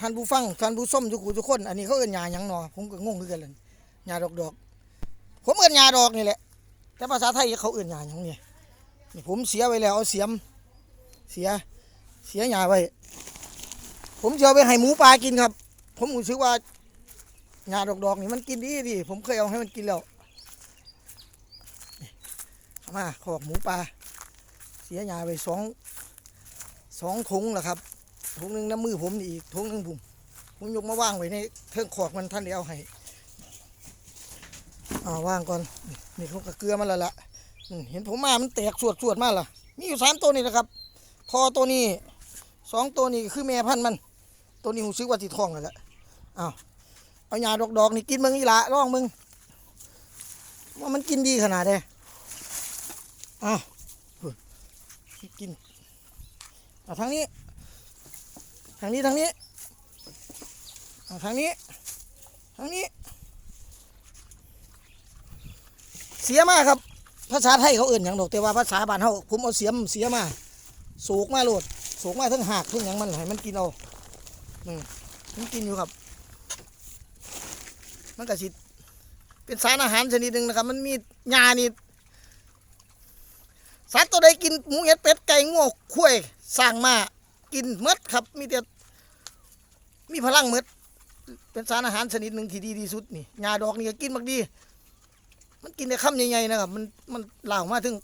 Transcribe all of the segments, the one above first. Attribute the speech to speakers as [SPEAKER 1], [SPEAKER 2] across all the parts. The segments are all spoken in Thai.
[SPEAKER 1] ท่านผู้ฟังท่านผู้ส้มทุกผู้ทุกคน อันนี้เขาเอิ้นหญ้าหยังหนอผมก็งงคือกันเลยหญ้าดอกดอกๆผมเอิ้นหญ้าดอกนี่แหละ แต่ภาษาไทยเขาเอิ้นหญ้าหยังเนี่ยนี่ผมเสียไว้แล้วเอาเสียม เสีย เสียหญ้าไว้ ผมจะเอาไปให้หมูปลากินครับ ผมรู้สึกว่าหญ้าดอกๆนี่มันกินดีดีผมเคยเอาให้มันกินแล้วมาขอกหมูปลาเสียหญ้าไปสองสองถุงแหละครับ ถุงหนึ่งน้ำมือผมนี่อีกถุงหนึ่งผมผมยกมาว่างไว้ในเทิงขอกมันท่านได้เอาให้อ่าว่างก่อนนี่เขาก็เกลือมาแล้วล่ะเห็นผมมามันแตกสวดสวดมาล่ะ มีอยู่สามตัวนี่นะครับ พอตัวนี้สองตัวนี้คือแม่พันธุ์มัน ตัวนี้หูซื้อว่าติทองกันแหละอ้าวเอาหญ้าดอกนี่กินมึงอีหละลองมึงว่ามันกินดีขนาดใดอ้าวกินเอาทางนี้ ทางนี้ทางนี้ทางนี้ทางนี้ เสียมากครับ ภาษาไทยเขาเอื่นอย่างดอกแต่ว่าภาษาบ้านเขาผมเอาเสียมเสียมาสูกมาโลดสูกมาทั้งหักทั้งยังมันให้มันกินเอาอืมมันกินอยู่ครับ มันก็สิดเป็นสารอาหารชนิดหนึ่งนะครับ มันมีหญ้านี่สัตว์ตัวใดกินหมูเห็ดเป็ดไก่งัวข้วยสร้างมา กินหมดครับ มีแต่มีพลังหมดเป็นสารอาหารชนิดหนึ่งที่ดีที่สุดนี่ยาดอกนี่ก็กินมากดี มันกินในคำใหญ่ๆนะครับ มันมันเหล่ามาถึง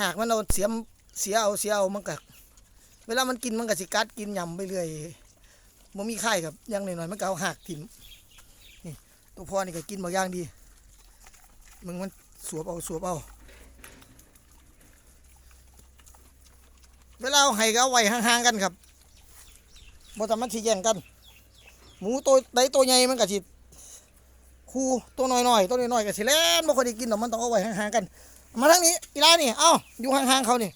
[SPEAKER 1] หากมันเอาเสียมเสียเอาเสียเอามันก็เวลามันกินมันก็สิกัดกินยำไปเรื่อยมันมีไข่ครับอยังหน่อยๆมันก็เอาหักถิ่มนี่ตัวพ่อนี่ก็กินบางอย่างดี มึงมันสวบเอาสวบเอา เวลาเอาให้ก็เอาไว้ห่างๆกันครับบ่ทำมันสิแย่งกัน หมูตัวใดตัวใหญ่มันก็สิคูตัวน้อยๆตัวน้อยๆก็สิแล่นบ่ค่อยได้กินหรอกมันต้องเอาไว้ห่างๆกัน มาทางนี้อีลานี่เอ้าอยู่ห่างๆเขานี่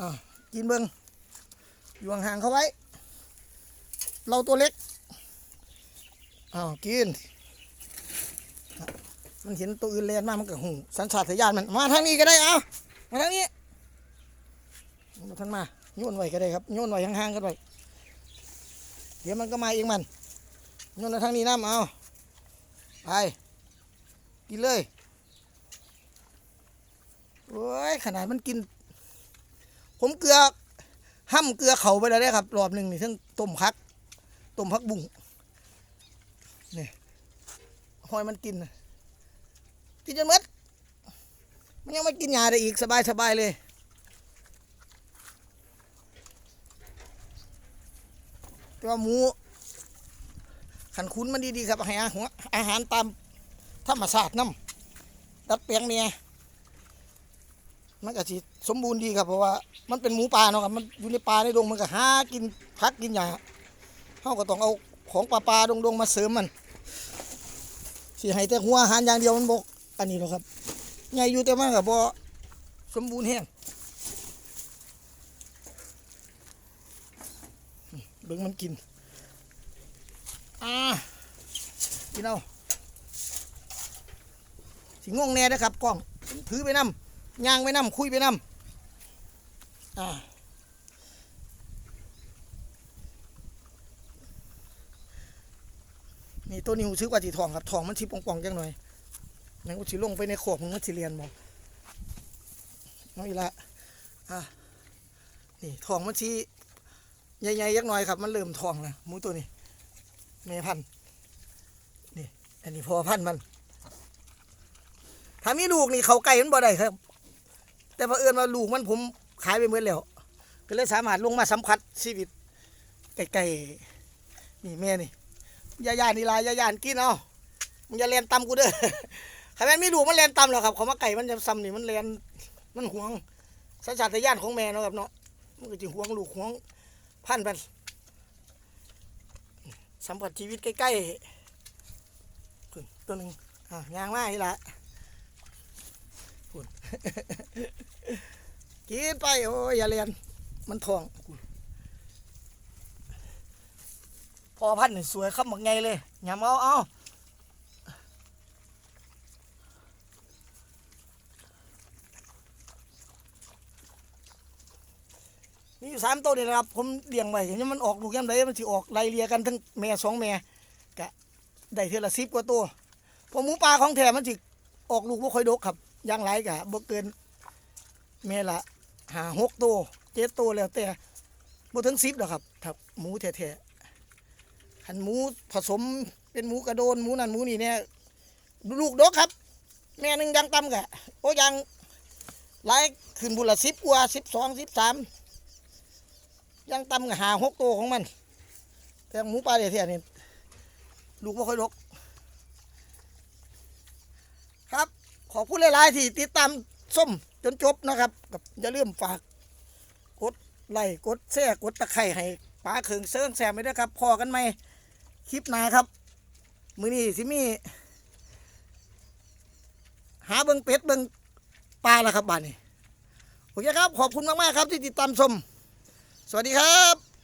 [SPEAKER 1] อ่ากินเบิ่งอยู่ห่างๆเขาไว้ เราตัวเล็กอ้าวกิน มันเห็นตัวอื่นแล่นมากมันก็หูสัญชาตญาณมันมาทางนี้ก็ได้เอ้ามาทางนี้ ท่านมาโยนไว้ก็ได้ครับโยนไว้ห่างๆกันไว้เดี๋ยวมันก็มาเองมันโยนมาทางนี้น้ำเอาไปกินเลยโอ้ยขนาดมันกิน ผมเกลือห้ำเกลือเขาไปแล้วได้ครับรอบหนึ่งนี่ทั้งต้มพักต้มพักบุ้งนี่หอยมันกินนะกินจนหมดมันยังไม่กินยาได้อีกสบายๆเลย ต่ว่าหมูขันคุ้นมันดีๆครับให้อาหารอาหารตามธรรมชาติน้ำดัดแปลงเนี่ยมันก็สิสมบูรณ์ดีครับเพราะว่ามันเป็นหมูป่าเนาะครับมันอยู่ในป่าในดงมันก็หากินพักกินหญ้าเขาก็ต้องเอาของป่าป่าๆดงๆมาเสริมมันสิให้แต่หัวอาหารอย่างเดียวมันบกอันนี้หรอกครับใหญ่อยู่แต่มันก็บ่สมบูรณ์แห้ง เบิ่งมันกิน อ่า กินเอาสิงงแน่นะครับกล้องถือไปนำย่างไปนำคุยไปนำอ่านี่ตัวนี้หูซื้อกว่าจีทองครับทองมันชิปป่องๆจังหน่อยนั่นก็ชิลงไปในขอบมันก็ชิเรียนบอกน้อยละอะนี่ทองมันชี ใหญ่ๆยักหน่อยครับ มันเริ่มทองแล้วหมูตัวนี้แม่พันธุ์นี่อันนี้พอพันธุ์มันถ้ามีลูกนี่เขาไก่มันบ่ได้ครับ แต่พอเอิญว่าลูกมันผมขายไปหมดแล้วก็เลยสามารถลงมาสัมผัสชีวิตไก่ๆนี่แม่นี่ยายานี่ลายยายานกินเอามึงอย่าเลียนตำกูเด้อใครแม่นมีลูกมันเลียนตำหรอกครับเขามาไก่มันจะซ้ำนี่มันเลียนมันห่วงสัญชาตญาณของแม่เนาะครับเนาะมันก็จะห่วงลูกห่วง พันธุ์สัมผัสชีวิตใกล้ๆพุ่นตัวหนึ่งอะยางมาอีกละขุ่นกินไปโอ้ยอย่าเรียนมันทองพุ่นพอพันธุ์นี่สวยครับหมดไงเลยอย่าเอาเอา นี่อยู่สามตัวนี่แหละครับ ผมเลี้ยงไว้เห็นมันออกลูกยามใดมันสิออกไล่เลียกันทั้งแม่สองแม่กะได้เท่าละสิบกว่าตัวพอหมูป่าของแท้มันสิออกลูกบ่ค่อยดกครับย่างไรกะบ่เกินแม่ละหาหกตัวเจ็ดตัวแล้วแต่บ่ถึงสิบหรอกครับถ้าหมูแท้ๆหันหมูผสมเป็นหมูกระโดนหมูนั่นหมูนี่เนี่ยลูกดกครับ แม่หนึ่งยังต่ำกะโอ้ยังหลายขึ้นบุละสิบกว่าสิบสองสิบสาม ยังต่ำหาหกตัวของมัน แต่หมูป่าเดียๆนี่ลูกไม่ค่อยดกครับ ขอพูดหลายๆที่ติดตามส้มจนจบนะครับกับอย่าลืมฝากกดไลค์กดแชร์กดตะไคร่ให้ป้าเขิงเซิงแซมไปด้วยครับ พอกันไหมคลิปหน้าครับ มือนี้สิมี หาเบิงเป็ดเบิงปลาแล้วครับบ้านนี้โอเคครับ ขอบคุณมาก ๆ ครับที่ติดตามชม สวัสดีครับ